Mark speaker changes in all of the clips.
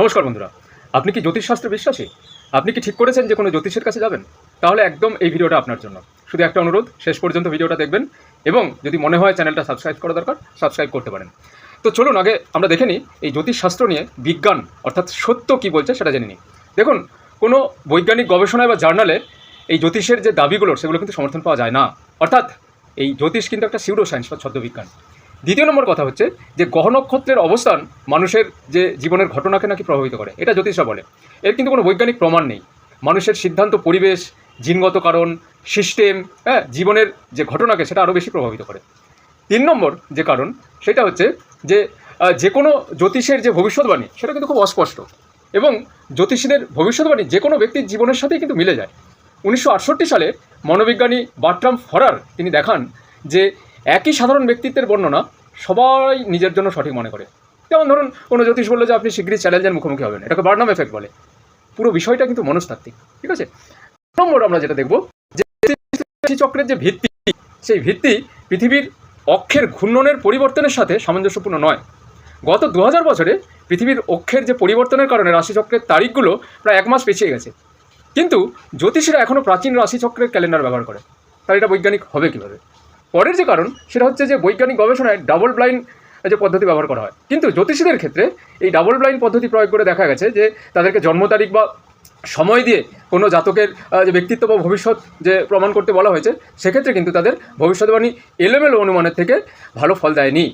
Speaker 1: নমস্কার বন্ধুরা, আপনি কি জ্যোতিষশাস্ত্রে বিশ্বাসী? আপনি কি ঠিক করেছেন যে কোনো জ্যোতিষের কাছে যাবেন? তাহলে একদম এই ভিডিওটা আপনার জন্য। শুধু একটা অনুরোধ, শেষ পর্যন্ত ভিডিওটা দেখবেন এবং যদি মনে হয় চ্যানেলটা সাবস্ক্রাইব করা দরকার, সাবস্ক্রাইব করতে পারেন। তো চলুন আগে আমরা দেখে নিই এই জ্যোতিষশাস্ত্র নিয়ে বিজ্ঞান, অর্থাৎ সত্য কি বলছে সেটা জেনে নিই। দেখুন, কোনো বৈজ্ঞানিক গবেষণায় বা জার্নালে এই জ্যোতিষের যে দাবিগুলো, সেগুলো কিন্তু সমর্থন পাওয়া যায় না। অর্থাৎ এই জ্যোতিষ কিন্তু একটা সিউডো সায়েন্স বা ছদ্মবিজ্ঞান। দ্বিতীয় নম্বর কথা হচ্ছে যে গ্রহ নক্ষত্রের অবস্থান মানুষের যে জীবনের ঘটনাকে নাকি প্রভাবিত করে। এটা জ্যোতিষরা বলে। এর কিন্তু কোনো বৈজ্ঞানিক প্রমাণ নেই। মানুষের সিদ্ধান্ত, পরিবেশ, জিনগত কারণ সিস্টেম হ্যাঁ জীবনের যে ঘটনাকে সেটা আরও বেশি প্রভাবিত করে। তিন নম্বর যে কারণ, সেটা হচ্ছে যে যে কোনো জ্যোতিষের যে ভবিষ্যৎবাণী, সেটা কিন্তু খুব অস্পষ্ট এবং জ্যোতিষীদের ভবিষ্যৎবাণী যে কোনো ব্যক্তির জীবনের সাথেই কিন্তু মিলে যায়। উনিশশো আটষট্টি সালে মনোবিজ্ঞানী বার্ট্রাম ফরার তিনি দেখান যে একই সাধারণ ব্যক্তিত্বের বর্ণনা সবাই নিজের জন্য সঠিক মনে করে। যেমন ধরুন, কোনো জ্যোতিষ বলল যে আপনি শীঘ্রই চ্যালেঞ্জের মুখোমুখি হবেন। এটাকে বার্নাম এফেক্ট বলে। পুরো বিষয়টা কিন্তু মনস্তাত্ত্বিক, ঠিক আছে? নম্বর আমরা যেটা দেখব, যে চক্রের যে ভিত্তি, সেই ভিত্তি পৃথিবীর অক্ষের ঘূর্ণনের পরিবর্তনের সাথে সামঞ্জস্যপূর্ণ নয়। গত দু হাজার বছরে পৃথিবীর অক্ষের যে পরিবর্তনের কারণে রাশিচক্রের তারিখগুলো প্রায় এক মাস পিছিয়ে গেছে। কিন্তু জ্যোতিষীরা এখনও প্রাচীন রাশিচক্রের ক্যালেন্ডার ব্যবহার করে। তাহলে এটা বৈজ্ঞানিক হবে কীভাবে? পরের যে কারণ, সেটা হচ্ছে যে বৈজ্ঞানিক গবেষণায় ডাবল ব্লাইন্ড যে পদ্ধতি ব্যবহার করা হয়। কিন্তু জ্যোতিষীদের ক্ষেত্রে এই ডাবল ব্লাইন্ড পদ্ধতি প্রয়োগ করে দেখা গেছে যে তাদেরকে জন্ম তারিখ বা সময় দিয়ে কোনো জাতকের যে ব্যক্তিত্ব বা ভবিষ্যৎ যে প্রমাণ করতে বলা হয়েছে, সেক্ষেত্রে কিন্তু তাদের ভবিষ্যৎবাণী এলোমেলো অনুমানের থেকে ভালো ফল দেয়নি।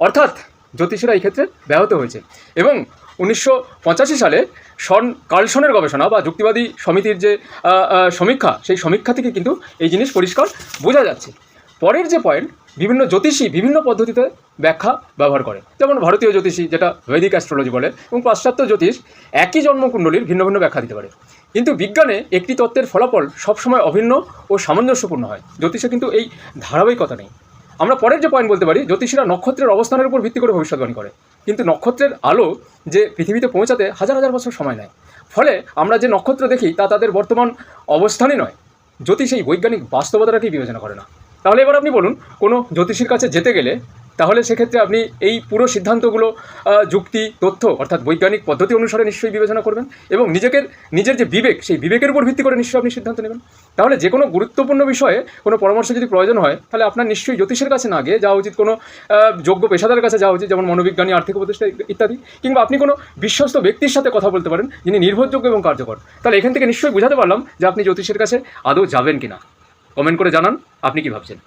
Speaker 1: অর্থাৎ জ্যোতিষীরা এই ক্ষেত্রে ব্যাহত হয়েছে। এবং উনিশশো পঁচাশি সালে সন কার্লসনের গবেষণা বা যুক্তিবাদী সমিতির যে সমীক্ষা, সেই সমীক্ষা থেকে কিন্তু এই জিনিস পরিষ্কার বোঝা যাচ্ছে। পরের যে পয়েন্ট বিভিন্ন জ্যোতিষী বিভিন্ন পদ্ধতিতে ব্যাখ্যা ব্যবহার করে। যেমন ভারতীয় জ্যোতিষী, যেটা বৈদিক অ্যাস্ট্রোলজি বলে, এবং পাশ্চাত্য জ্যোতিষ একই জন্মকুণ্ডলীর ভিন্ন ভিন্ন ব্যাখ্যা দিতে পারে। কিন্তু বিজ্ঞানে একটি তত্ত্বের ফলাফল সবসময় অভিন্ন ও সামঞ্জস্যপূর্ণ হয়। জ্যোতিষে কিন্তু এই ধারাবাহিকতা নেই। আমরা পরের যে পয়েন্ট বলতে পারি, জ্যোতিষীরা নক্ষত্রের অবস্থানের উপর ভিত্তি করে ভবিষ্যৎবাণী করে। কিন্তু নক্ষত্রের আলো যে পৃথিবীতে পৌঁছাতে হাজার হাজার বছর সময় নেয়। ফলে আমরা যে নক্ষত্র দেখি, তা তাদের বর্তমান অবস্থানই নয়। জ্যোতিষ এই বৈজ্ঞানিক বাস্তবতাটাকেই বিবেচনা করে না। তাহলে এবার আপনি বলুন, কোনো জ্যোতিষীর কাছে যেতে গেলে তাহলে সেক্ষেত্রে আপনি এই পুরো সিদ্ধান্তগুলো যুক্তি, তথ্য অর্থাৎ বৈজ্ঞানিক পদ্ধতি অনুসারে নিশ্চয়ই বিবেচনা করবেন এবং নিজেকে নিজের যে বিবেক, সেই বিবেকের উপর ভিত্তি করে নিশ্চয়ই আপনি সিদ্ধান্ত নেবেন। তাহলে যে কোনো গুরুত্বপূর্ণ বিষয়ে কোনো পরামর্শ যদি প্রয়োজন হয়, তাহলে আপনার নিশ্চয়ই জ্যোতিষের কাছে না গিয়ে যাওয়া উচিত। কোনো যোগ্য পেশাদারের কাছে যাওয়া উচিত, যেমন মনোবিজ্ঞানী, আর্থিক উপদেষ্টা ইত্যাদি। কিংবা আপনি কোনো বিশ্বস্ত ব্যক্তির সাথে কথা বলতে পারেন, যিনি নির্ভরযোগ্য এবং কার্যকর। তাহলে এখান থেকে নিশ্চয়ই বোঝাতে পারলাম যে আপনি জ্যোতিষের কাছে আদৌ যাবেন কিনা। কমেন্ট করে জানান আপনি কি ভাবছেন?